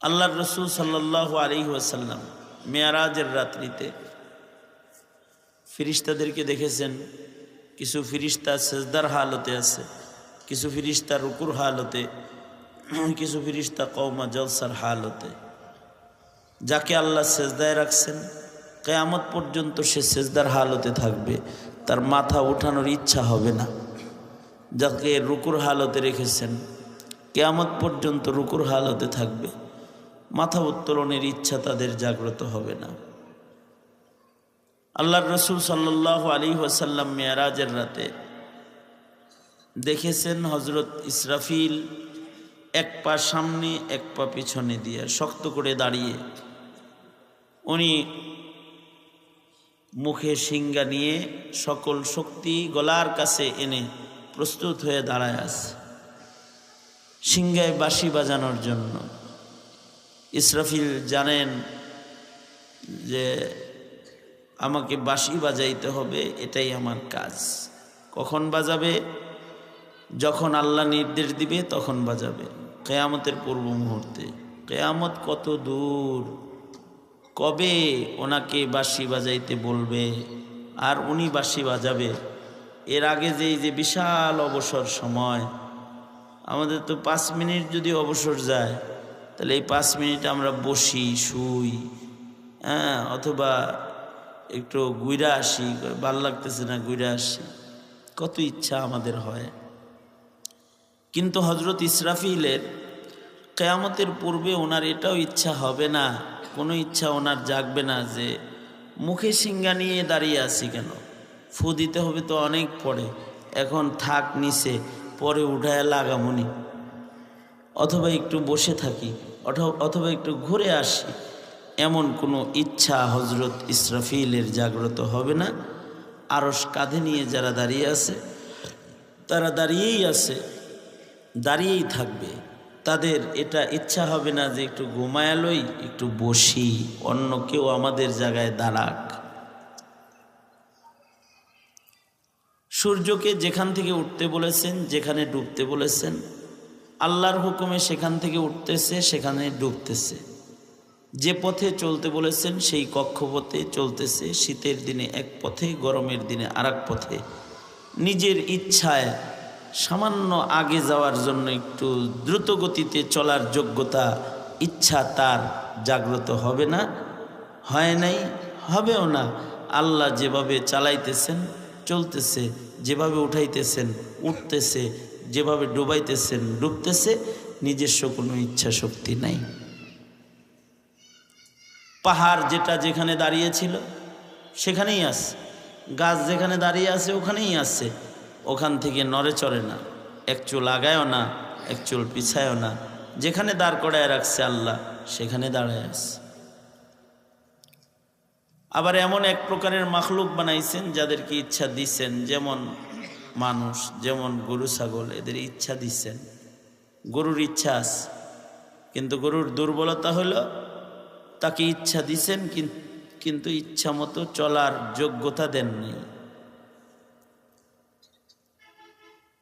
আল্লাহর রসুল সাল্লাহ আলী ওয়াসাল্লাম মেয়ারাজের রাত্রিতে ফিরিস্তাদেরকে দেখেছেন, কিছু ফিরিস্তা সেজদার হালতে আছে, কিছু ফিরিস্তা রুকুর হালতে, কিছু ফিরিস্তা কৌমা জলসার হালতে। যাকে আল্লাহ সেজদায় রাখছেন, কেয়ামত পর্যন্ত সে সেজদার হালতে থাকবে, তার মাথা উঠানোর ইচ্ছা হবে না। যাকে রুকুর হালতে রেখেছেন, কেয়ামত পর্যন্ত রুকুর হালতে থাকবে। মাথা উত্তোলনের ইচ্ছা তাদের জাগ্রত হবে না। আল্লাহর রসুল সাল্লাহ আলী ওয়াসাল্লাম মেয়ারাজের রাতে দেখেছেন হজরত ইসরাফিল এক পা সামনে, এক পা পিছনে দিয়ে শক্ত করে দাঁড়িয়ে উনি মুখে সিঙ্গা নিয়ে সকল শক্তি গলার কাছে এনে প্রস্তুত হয়ে দাঁড়ায় আছে। সিংহায় বাঁশি বাজানোর জন্য ইসরাফিল জানেন যে আমাকে বাঁশি বাজাইতে হবে, এটাই আমার কাজ। কখন বাজাবে? যখন আল্লাহ নির্দেশ দিবে, তখন বাজাবে। কেয়ামতের পূর্ব মুহূর্তে। কেয়ামত কত দূর? কবে ওনাকে বাঁশি বাজাইতে বলবে? আর উনি বাঁশি বাজাবে? এর আগে যে যে বিশাল অবসর সময়, আমাদের তো পাঁচ মিনিট যদি অবসর যায় তাহলে এই পাঁচ মিনিট আমরা বসি, শুই হ্যাঁ অথবা একটু গুইরা আসি, ভালো লাগতেছে না গুইরা আসি। কত ইচ্ছা আমাদের হয়। কিন্তু হজরত ইসরাফিলের কেয়ামতের পূর্বে ওনার এটাও ইচ্ছা হবে না, কোনো ইচ্ছা ওনার জাগবে না যে মুখে সিঙ্গা নিয়ে দাঁড়িয়ে আছি কেন? ফু দিতে হবে তো অনেক পরে, এখন থাক নিচে, পরে উঠায় লাগামনি। অথবা একটু বসে থাকি অথবা একটু ঘুরে আসি, এমন কোনো ইচ্ছা হজরত ইসরাফিলের জাগ্রত হবে না। আরস কাঁধে নিয়ে যারা দাঁড়িয়ে আছে, তারা দাঁড়িয়েই আছে, দাঁড়িয়েই থাকবে। তাদের এটা ইচ্ছা হবে না যে একটু ঘুমায়ালই একটু বসি, অন্য কেউ আমাদের জায়গায় দাঁড়াক। সূর্যকে যেখান থেকে উঠতে বলেছেন, যেখানে ডুবতে বলেছেন আল্লাহর হুকুমে সেখান থেকে উঠতেছে, সেখানে ডুবতেছে। যে পথে চলতে বলেছেন, সেই কক্ষপথে চলতেছে, শীতের দিনে এক পথে, গরমের দিনে আর পথে। নিজের ইচ্ছায় সামান্য আগে যাওয়ার জন্য একটু দ্রুত গতিতে চলার যোগ্যতা, ইচ্ছা তার জাগ্রত হবে না, হয় নাই, হবেও না। আল্লাহ যেভাবে চালাইতেছেন, চলতেছে, যেভাবে উঠাইতেছেন, উঠতেছে যেভাবে ডুবাইতেছেন ডুবতেছে, নিজস্ব কোনো ইচ্ছা শক্তি নাই। পাহাড় যেটা যেখানে দাঁড়িয়েছিল, সেখানেই আছে। গাছ যেখানে দাঁড়িয়ে আছে, ওখানেই আছে। ওখান থেকে নড়ে চড়ে না। এক চুল আগায়ও না, এক চুল পিছায়ও না। যেখানে দাঁড় করায় রাখছে আল্লাহ, সেখানে দাঁড়ায় আছে। আবার এমন এক প্রকারের মাখলুক বানাইছেন, যাদেরকে ইচ্ছা দিছেন, যেমন মানুষ, যেমন গরু, ছাগল, এদের ইচ্ছা দিচ্ছেন। গরুর ইচ্ছা আছে, কিন্তু গরুর দুর্বলতা হলো তাকে ইচ্ছা দিছেন কিন্তু ইচ্ছা মতো চলার যোগ্যতা দেননি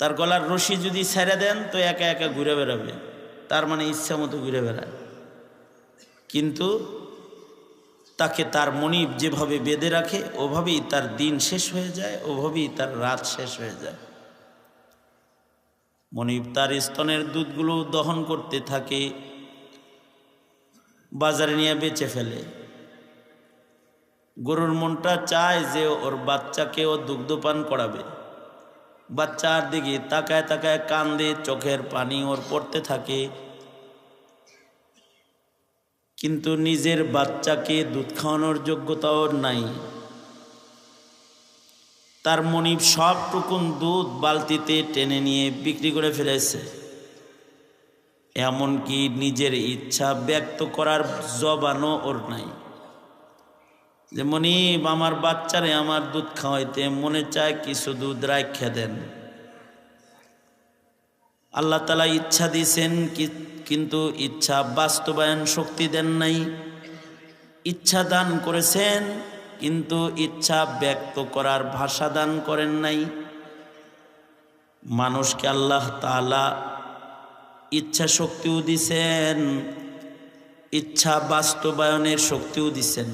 তার গলার রশি যদি ছেড়ে দেন, তো একা একা ঘুরে বেড়াবে, তার মানে ইচ্ছা মতো ঘুরে বেড়ায়। কিন্তু তাকে তার মনিব যেভাবে বেঁধে রাখে, ওভাবেই তার দিন শেষ হয়ে যায়, ওভাবেই তার রাত শেষ হয়ে যায়। মনিব তার স্তনের দুধগুলো দহন করতে থাকে, বাজারে নিয়ে বেচে ফেলে। গরুর মনটা চায় যে ওর বাচ্চাকে দুগ্ধপান করাবে। বাচ্চার দিকে তাকায় তাকায় কান্দে, চোখের পানি ওর পড়তে থাকে কিন্তু নিজের বাচ্চাকে দুধ খাওয়ানোর যোগ্যতাও নাই। তার মনিব সবটুকুন দুধ বালতিতে টেনে নিয়ে বিক্রি করে ফেলেছে। এমনকি নিজের ইচ্ছা ব্যক্ত করার জবানও ওর নাই। যে মনিব, আমার বাচ্চারে আমার দুধ খাওয়াইতে মনে চায় কিছু দুধ রাখা দেন। আল্লাহ তালা ইচ্ছা দিয়েছেন কিন্তু ইচ্ছা বাস্তবায়ন শক্তি দেন নাই। ইচ্ছা দান করেছেন, কিন্তু ইচ্ছা ব্যক্ত করার ভাষা দান করেন নাই। মানুষকে আল্লাহ তালা ইচ্ছা শক্তিও দিছেন, ইচ্ছা বাস্তবায়নের শক্তিও দিছেন।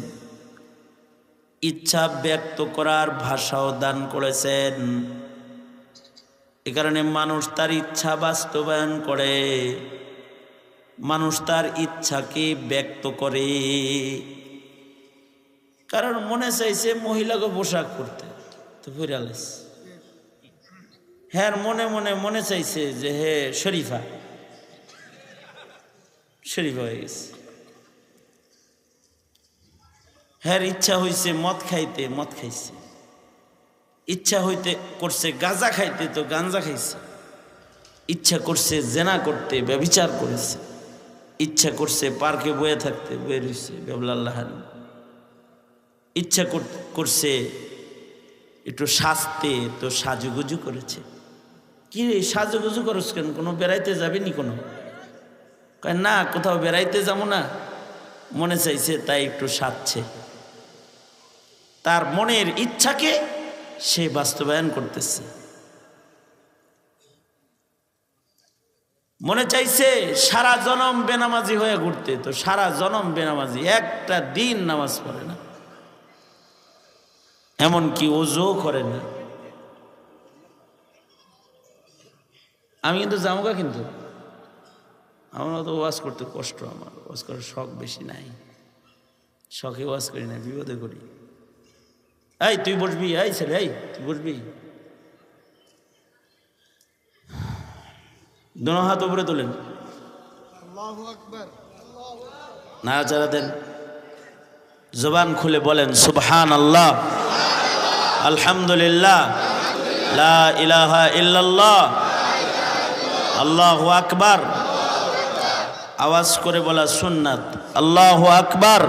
ইচ্ছা ব্যক্ত করার ভাষাও দান করেছেন। কারণে মানুষ তার ইচ্ছা বাস্তবায়ন করে। মানুষ তার ইচ্ছাকে ব্যক্ত করে। কারণ মনে চাইছে মহিলাকে পোশাক পরতে। তো ফিরালিস হ্যাঁ মনে মনে মনে চাইছে যে হে শরীফা। শরীফা হয়ে গেছে। হ্যাঁ ইচ্ছা হয়েছে মদ খাইতে, মদ খাইছে। ইচ্ছা হইতে করছে, গাঁজা খাইতে তো গাঞ্জা খাইছে। ইচ্ছা করছে, জেনা করতে ব্যবিচার করেছে। ইচ্ছা করছে, পার্কে বয়ে থাকতে বয়ে রয়েছে বেবলাল্লাহান ইচ্ছা কর- করছে, একটু সাজতে তো সাজুগুজু করেছে। কি রে, সাজুগুজু করছ কেন? কোনো বেড়াইতে যাবে নি কোনো? না, কোথাও বেড়াইতে যাব না। মনে চাইছে, তাই একটু সাজছে। তার মনের ইচ্ছাকে সে বাস্তবায়ন করতেছে। মনে চাইছে সারা জনম বেনামাজি হয়ে ঘুরতে, তো সারা জনম বেনামাজি, একটা দিন নামাজ পড়ে না। এমনকি ওজো করে না। আমি কিন্তু জামুকা কিন্তু। আমার তো ওয়াজ করতে কষ্ট আমার, ওয়াজ করার শখ বেশি নাই। শখে ওয়াজ করি না, বিপদে করি এই তুই বসবি এই ছেলে এই তুই বসবি দোনো হাত উপরে তোলেন নাড়াচাড়া দেন জবান খুলে বলেন সুবহান আল্লাহ আলহামদুলিল্লাহ লা ইলাহা ইল্লাল্লাহ আল্লাহু আকবার আওয়াজ করে বলা সুন্নাত আল্লাহু আকবার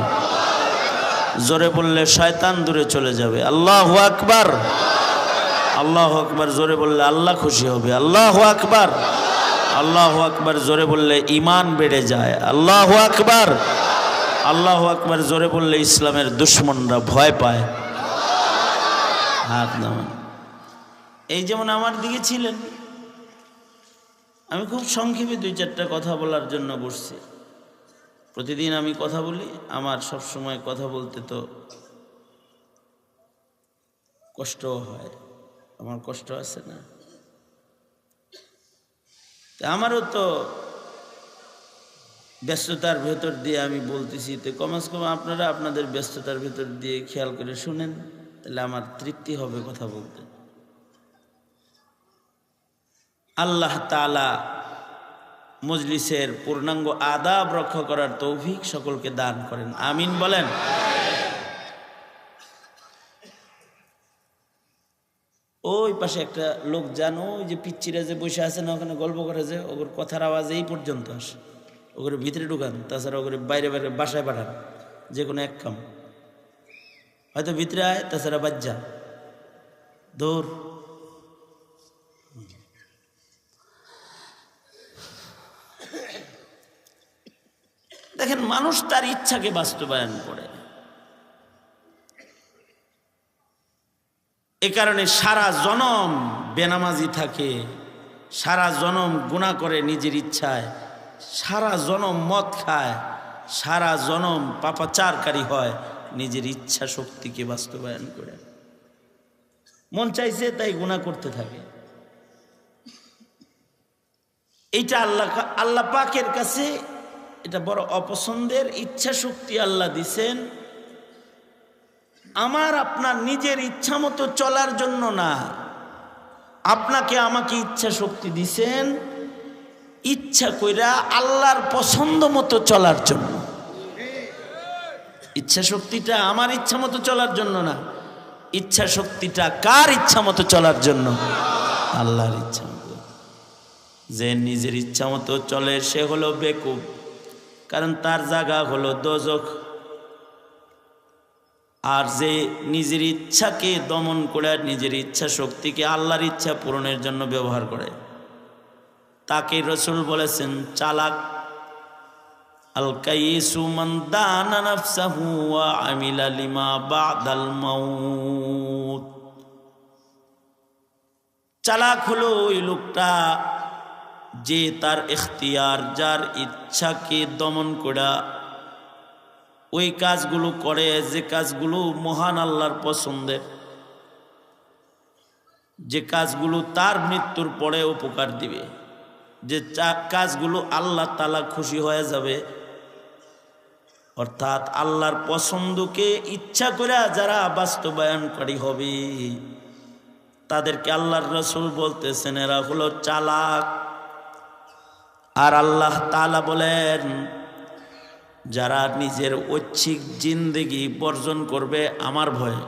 জোরে বললে শয়তান দূরে চলে যাবে। আল্লাহ আকবার। আল্লাহ আকবার জোরে বললে আল্লাহ খুশি হবে। আল্লাহ আকবার। আল্লাহ আকবার জোরে বললে ইমান বেড়ে যায়। আল্লাহ আকবার। আল্লাহ আকবার জোরে বললে ইসলামের দুশ্মনরা ভয় পায়। হাত এই যেমন আমার দিকে ছিলেন, আমি খুব সংক্ষেপে দুই চারটা কথা বলার জন্য বসছি। প্রতিদিন আমি কথা বলি, আমার সব সময় কথা বলতে তো কষ্টও হয়। আমার কষ্ট আছে না। আমারও তো ব্যস্ততার ভেতর দিয়ে আমি বলতেছি, তো কমাস কম, আপনারা আপনাদের ব্যস্ততার ভেতর দিয়ে খেয়াল করে শুনেন, তাহলে আমার তৃপ্তি হবে কথা বলতে। আল্লাহ তালা মজলিসের পূর্ণাঙ্গ আদাব রক্ষা করার তৌফিক সকলকে দান করেন। আমিন বলেন। ওই পাশে একটা লোক জানো যে পিচ্চিরা যে বসে আছে না, ওখানে গল্প করে যে ওগুর কথার আওয়াজ এই পর্যন্ত আসে। ওগুলো ভিতরে ঢুকান, তাছাড়া ওগুলো বাইরে বাইরে বাসায় পাঠান, যে কোনো এক কাম। হয়তো ভিতরে আয়, তাছাড়া বাজ্জা দৌড়। দেখেন, মানুষ তার ইচ্ছাকে বাস্তবায়ন করে। এ কারণে সারা জনম বেনামাজি থাকে, সারা জনম গুণা করে নিজের ইচ্ছায়, সারা জনম মদ খায়, সারা জনম পাপাচারকারী হয়, নিজের ইচ্ছা শক্তিকে বাস্তবায়ন করে। মন চাইছে, তাই গুণা করতে থাকে। এইটা আল্লাহ আল্লাহ পাকের কাছে এটা বড় অপছন্দের ইচ্ছা শক্তি আল্লাহ দিছেন। আমার আপনার নিজের ইচ্ছা মতো চলার জন্য না। আপনাকে আমাকে ইচ্ছা শক্তি দিছেন। ইচ্ছা কইরা আল্লাহর পছন্দ মতো চলার জন্য। ইচ্ছা শক্তিটা আমার ইচ্ছা মতো চলার জন্য না। ইচ্ছা শক্তিটা কার ইচ্ছা মতো চলার জন্য? আল্লাহর ইচ্ছা মতো। যে নিজের ইচ্ছা মতো চলে, সে হলো বেকুব। কারণ তার জায়গা হলো দোজক। আর যে নিজের ইচ্ছাকে দমন করে, নিজের ইচ্ছা শক্তিকে আল্লাহর ইচ্ছা পূরণের জন্য ব্যবহার করে। তাকে রসুল বলেছেন, চালাক। আল আমিলা লিমা বাদাল চালাক হলো ওই লোকটা যে তার এখতিয়ার যার ইচ্ছাকে দমন করা, ওই কাজগুলো করে যে কাজগুলো মহান আল্লাহর পছন্দের যে কাজগুলো তার মৃত্যুর পরে উপকার দিবে, যে কাজগুলো আল্লাহ তালা খুশি হয়ে যাবে, অর্থাৎ আল্লাহর পছন্দকে ইচ্ছা করে যারা বাস্তবায়নকারী হবে, তাদেরকে আল্লাহর রসুল বলতেছেন, এরা হলো চালাক। আর আল্লাহ তালা বলেন যারা নিজের ঐচ্ছিক জিন্দেগি বর্জন করবে আমার ভয়ে।